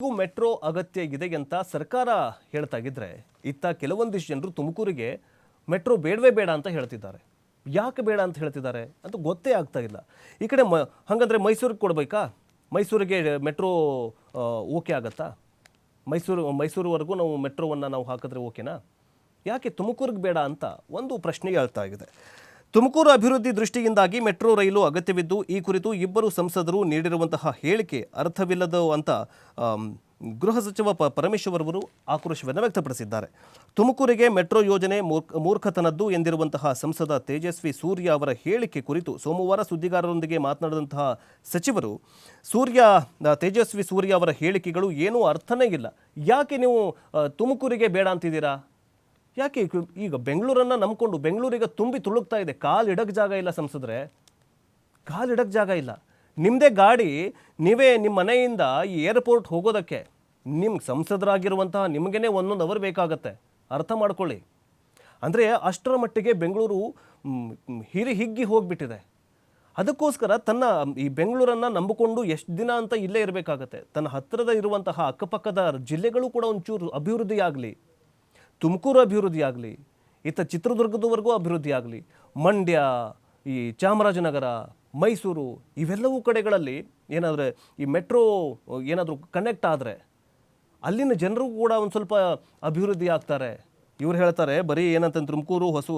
Metro ಅಗತ್ಯ ಇದೆ ಅಂತ ಸರ್ಕಾರ ಹೇಳ್ತಾಗಿದ್ರೆ ಇತ್ತ ಕೆಲವೊಂದಿಷ್ಟು ಜನರು ತುಮಕೂರಿಗೆ ಮೆಟ್ರೋ ಬೇಡವೇ ಬೇಡ ಅಂತ ಹೇಳ್ತಿದ್ದಾರೆ. ಯಾಕೆ ಬೇಡ ಅಂತ ಹೇಳ್ತಿದ್ದಾರೆ? ಅಂತ ಗೊತ್ತೇ ಆಗ್ತಾ ಇಲ್ಲ. ಈ ಕಡೆ ಮ, ಹಾಗಂದ್ರೆ ಮೈಸೂರಿಗೆ ಕೊಡಬೇಕಾ? ಮೈಸೂರಿಗೆ ಮೆಟ್ರೋ ಓಕೆ ಆಗತ್ತಾ? ಮೈಸೂರು, ಮೈಸೂರುವರೆಗೂ ನಾವು ಮೆಟ್ರೋವನ್ನು ನಾವು ಹಾಕಿದ್ರೆ ಓಕೆನಾ? ಯಾಕೆ ತುಮಕೂರಿಗೆ ಬೇಡ ಅಂತ ಒಂದು ಪ್ರಶ್ನೆ ಹೇಳ್ತಾ ಇದೆ. ತುಮಕೂರು ಅಭಿವೃದ್ಧಿ ದೃಷ್ಟಿಯಿಂದಾಗಿ ಮೆಟ್ರೋ ರೈಲು ಅಗತ್ಯವಿದ್ದು, ಈ ಕುರಿತು ಇಬ್ಬರು ಸಂಸದರು ನೀಡಿರುವಂತಹ ಹೇಳಿಕೆ ಅರ್ಥವಿಲ್ಲದು ಅಂತ ಗೃಹ ಸಚಿವ ಪ, ಪರಮೇಶ್ವರ್ ಅವರು ಆಕ್ರೋಶವನ್ನು ವ್ಯಕ್ತಪಡಿಸಿದ್ದಾರೆ. ತುಮಕೂರಿಗೆ ಮೆಟ್ರೋ ಯೋಜನೆ ಮೂರ್ಖ, ಮೂರ್ಖತನದ್ದು ಎಂದಿರುವಂತಹ ಸಂಸದ ತೇಜಸ್ವಿ ಸೂರ್ಯ ಅವರ ಹೇಳಿಕೆ ಕುರಿತು ಸೋಮವಾರ ಸುದ್ದಿಗಾರರೊಂದಿಗೆ ಮಾತನಾಡಿದಂತಹ ಸಚಿವರು, ಸೂರ್ಯ ತೇಜಸ್ವಿ ಸೂರ್ಯ ಅವರ ಹೇಳಿಕೆಗಳು ಏನೂ ಅರ್ಥನೇ ಇಲ್ಲ. ಯಾಕೆ ನೀವು ತುಮಕೂರಿಗೆ ಬೇಡ ಅಂತಿದ್ದೀರಾ? ಯಾಕೆ ಈಗ- ಬೆಂಗಳೂರನ್ನು ನಂಬಿಕೊಂಡು ಬೆಂಗಳೂರಿಗೆ ತುಂಬಿ ತುಳುಕ್ತಾ ಇದೆ? ಕಾಲು ಇಡಕ್ಕೆ ಜಾಗ ಇಲ್ಲ ಸಂಸದ್ರೆ. ಕಾಲು ಇಡಕ್ಕೆ ಜಾಗ ಇಲ್ಲ. ನಿಮ್ಮದೇ ಗಾಡಿ, ನೀವೇ ನಿಮ್ಮ ಮನೆಯಿಂದ ಈ ಏರ್ಪೋರ್ಟ್ ಹೋಗೋದಕ್ಕೆ ನಿಮ್ಮ ಸಂಸದರಾಗಿರುವಂತಹ ನಿಮಗೇನೆ ಒಂದೊಂದು ಅವರ್ ಬೇಕಾಗತ್ತೆ. ಅರ್ಥ ಮಾಡ್ಕೊಳ್ಳಿ. ಅಂದರೆ ಅಷ್ಟರ ಮಟ್ಟಿಗೆ ಬೆಂಗಳೂರು ಹಿರಿ ಹಿಗ್ಗಿ ಹೋಗ್ಬಿಟ್ಟಿದೆ. ಅದಕ್ಕೋಸ್ಕರ ತನ್ನ, ಈ ಬೆಂಗಳೂರನ್ನು ನಂಬಿಕೊಂಡು ಎಷ್ಟು ದಿನ ಅಂತ ಇಲ್ಲೇ ಇರಬೇಕಾಗತ್ತೆ. ತನ್ನ ಹತ್ತಿರದ ಇರುವಂತಹ ಅಕ್ಕಪಕ್ಕದ ಜಿಲ್ಲೆಗಳು ಕೂಡ ಒಂಚೂರು ಅಭಿವೃದ್ಧಿ ಆಗಲಿ ತುಮಕೂರು ಅಭಿವೃದ್ಧಿ ಆಗಲಿ, ಇತ್ತ ಚಿತ್ರದುರ್ಗದವರೆಗೂ ಅಭಿವೃದ್ಧಿ ಆಗಲಿ, ಮಂಡ್ಯ, ಈ ಚಾಮರಾಜನಗರ, ಮೈಸೂರು, ಇವೆಲ್ಲವೂ ಕಡೆಗಳಲ್ಲಿ ಏನಾದರೆ ಈ ಮೆಟ್ರೋ ಏನಾದರೂ ಕನೆಕ್ಟ್ ಆದರೆ ಅಲ್ಲಿನ ಜನರು ಕೂಡ ಒಂದು ಸ್ವಲ್ಪ ಅಭಿವೃದ್ಧಿ ಆಗ್ತಾರೆ. ಇವ್ರು ಹೇಳ್ತಾರೆ, ಬರೀ ಏನಂತ ತುಮಕೂರು ಹೊಸ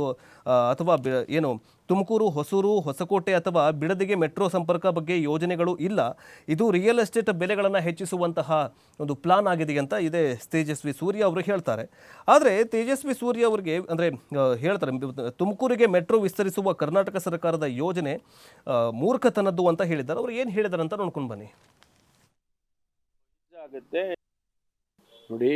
ಅಥವಾ ಏನು, ತುಮಕೂರು ಹೊಸೂರು, ಹೊಸಕೋಟೆ ಅಥವಾ ಬಿಡದಿಗೆ ಮೆಟ್ರೋ ಸಂಪರ್ಕ ಬಗ್ಗೆ ಯೋಜನೆಗಳು ಇಲ್ಲ. ಇದು ರಿಯಲ್ ಎಸ್ಟೇಟ್ ಬೆಲೆಗಳನ್ನು ಹೆಚ್ಚಿಸುವಂತಹ ಒಂದು ಪ್ಲಾನ್ ಆಗಿದೆ ಅಂತ ಇದೆ ತೇಜಸ್ವಿ ಸೂರ್ಯ ಅವರು ಹೇಳ್ತಾರೆ. ಆದರೆ ತೇಜಸ್ವಿ ಸೂರ್ಯ ಅವರಿಗೆ, ಅಂದರೆ ಹೇಳ್ತಾರೆ, ತುಮಕೂರಿಗೆ ಮೆಟ್ರೋ ವಿಸ್ತರಿಸುವ ಕರ್ನಾಟಕ ಸರ್ಕಾರದ ಯೋಜನೆ ಮೂರ್ಖತನದ್ದು ಅಂತ ಹೇಳಿದ್ದಾರೆ. ಅವರು ಏನು ಹೇಳಿದ್ದಾರೆ ಅಂತ ನೋಡ್ಕೊಂಡು ಬನ್ನಿ. ನೋಡಿ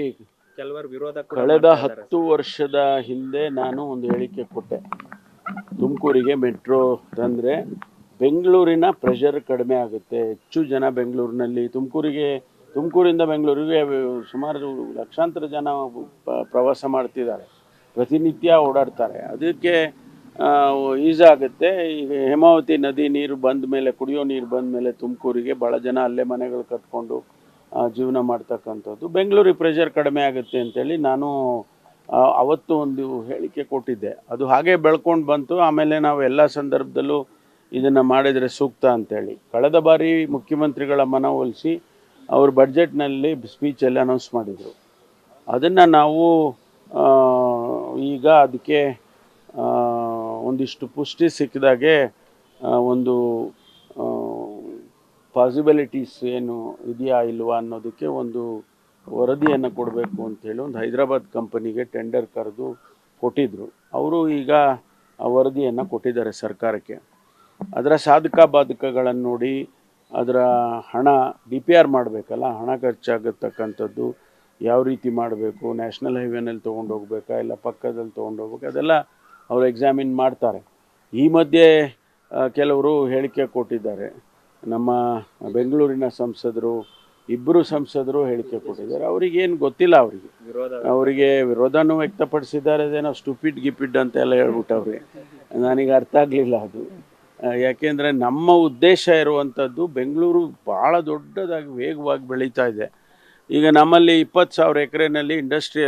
ಕೆಲವರು ವಿರೋಧ ಕಳೆದ. ಹತ್ತು ವರ್ಷದ ಹಿಂದೆ ನಾನು ಒಂದು ಹೇಳಿಕೆ ಕೊಟ್ಟೆ. ತುಮಕೂರಿಗೆ ಮೆಟ್ರೋ ತಂದರೆ ಬೆಂಗಳೂರಿನ ಪ್ರೆಷರ್ ಕಡಿಮೆ ಆಗುತ್ತೆ. ಹೆಚ್ಚು ಜನ ಬೆಂಗಳೂರಿನಲ್ಲಿ ತುಮಕೂರಿಗೆ ತುಮಕೂರಿಂದ ಬೆಂಗಳೂರಿಗೆ ಸುಮಾರು ಲಕ್ಷಾಂತರ ಜನ ಪ್ರವಾಸ ಮಾಡ್ತಿದ್ದಾರೆ. ಪ್ರತಿನಿತ್ಯ ಓಡಾಡ್ತಾರೆ. ಅದಕ್ಕೆ ಈಸಾಗುತ್ತೆ ಈಗ ಹೇಮಾವತಿ ನದಿ ನೀರು ಬಂದ ಮೇಲೆ ಕುಡಿಯೋ ನೀರು ಬಂದ ಮೇಲೆ ತುಮಕೂರಿಗೆ ಭಾಳ ಜನ ಅಲ್ಲೇ ಮನೆಗಳು ಕಟ್ಕೊಂಡು ಜೀವನ ಮಾಡ್ತಕ್ಕಂಥದ್ದು. ಬೆಂಗಳೂರಿಗೆ ಪ್ರೆಷರ್ ಕಡಿಮೆ ಆಗುತ್ತೆ ಅಂತೇಳಿ ನಾನು ಅವತ್ತು ಒಂದು ಹೇಳಿಕೆ ಕೊಟ್ಟಿದ್ದೆ. ಅದು ಹಾಗೆ ಬೆಳ್ಕೊಂಡು ಬಂತು. ಆಮೇಲೆ ನಾವು ಎಲ್ಲ ಸಂದರ್ಭದಲ್ಲೂ ಇದನ್ನು ಮಾಡಿದರೆ ಸೂಕ್ತ ಅಂತೇಳಿ. ಕಳೆದ ಬಾರಿ ಮುಖ್ಯಮಂತ್ರಿಗಳ ಮನವೊಲಿಸಿ ಅವರು ಬಡ್ಜೆಟ್ನಲ್ಲಿ ಸ್ಪೀಚಲ್ಲಿ ಅನೌನ್ಸ್ ಮಾಡಿದರು. ಅದನ್ನು ನಾವು ಈಗ ಅದಕ್ಕೆ ಒಂದಿಷ್ಟು ಪುಷ್ಟಿ ಸಿಕ್ಕಿದಾಗೆ ಒಂದು ಪಾಸಿಬಿಲಿಟೀಸ್ ಏನು ಇದೆಯಾ ಇಲ್ವಾ ಅನ್ನೋದಕ್ಕೆ ಒಂದು ವರದಿಯನ್ನು ಕೊಡಬೇಕು ಅಂಥೇಳಿ ಒಂದು ಹೈದರಾಬಾದ್ ಕಂಪನಿಗೆ ಟೆಂಡರ್ ಕರೆದು ಕೊಟ್ಟಿದ್ದರು ಅವರು ಈಗ ಆ ವರದಿಯನ್ನು ಕೊಟ್ಟಿದ್ದಾರೆ ಸರ್ಕಾರಕ್ಕೆ. ಅದರ ಸಾಧಕ ಬಾಧಕಗಳನ್ನು ನೋಡಿ ಅದರ ಹಣ ಡಿ ಪಿ ಆರ್ ಮಾಡಬೇಕಲ್ಲ, ಹಣ ಖರ್ಚಾಗತಕ್ಕಂಥದ್ದು ಯಾವ ರೀತಿ ಮಾಡಬೇಕು, ನ್ಯಾಷನಲ್ ಹೈವೇನಲ್ಲಿ ತೊಗೊಂಡು ಹೋಗ್ಬೇಕಾ, ಇಲ್ಲ ಪಕ್ಕದಲ್ಲಿ ತೊಗೊಂಡು ಹೋಗ್ಬೇಕು, ಅದೆಲ್ಲ ಅವರು ಎಕ್ಸಾಮಿನ್ ಮಾಡ್ತಾರೆ. ಈ ಮಧ್ಯೆ ಕೆಲವರು ಹೇಳಿಕೆ ಕೊಟ್ಟಿದ್ದಾರೆ. ನಮ್ಮ ಬೆಂಗಳೂರಿನ ಸಂಸದರು ಇಬ್ಬರು ಸಂಸದರು ಹೇಳಿಕೆ ಕೊಟ್ಟಿದ್ದಾರೆ. ಅವ್ರಿಗೇನು ಗೊತ್ತಿಲ್ಲ ಅವರಿಗೆ. ಅವರಿಗೆ ವಿರೋಧನೂ ವ್ಯಕ್ತಪಡಿಸಿದ್ದಾರೆ. ಅದೇನೋ ಸ್ಟುಪಿಡ್ ಗಿಪಿಡ್ ಅಂತ ಎಲ್ಲ ಹೇಳ್ಬಿಟ್ಟವ್ರೆ. ನನಗೆ ಅರ್ಥ ಆಗಲಿಲ್ಲ ಅದು. ಯಾಕೆಂದರೆ ನಮ್ಮ ಉದ್ದೇಶ ಇರುವಂಥದ್ದು ಬೆಂಗಳೂರು ಭಾಳ ದೊಡ್ಡದಾಗಿ ವೇಗವಾಗಿ ಬೆಳೀತಾ ಇದೆ. ಈಗ ನಮ್ಮಲ್ಲಿ ಇಪ್ಪತ್ತು ಸಾವಿರ ಎಕರೆನಲ್ಲಿ ಇಂಡಸ್ಟ್ರಿಯಲ್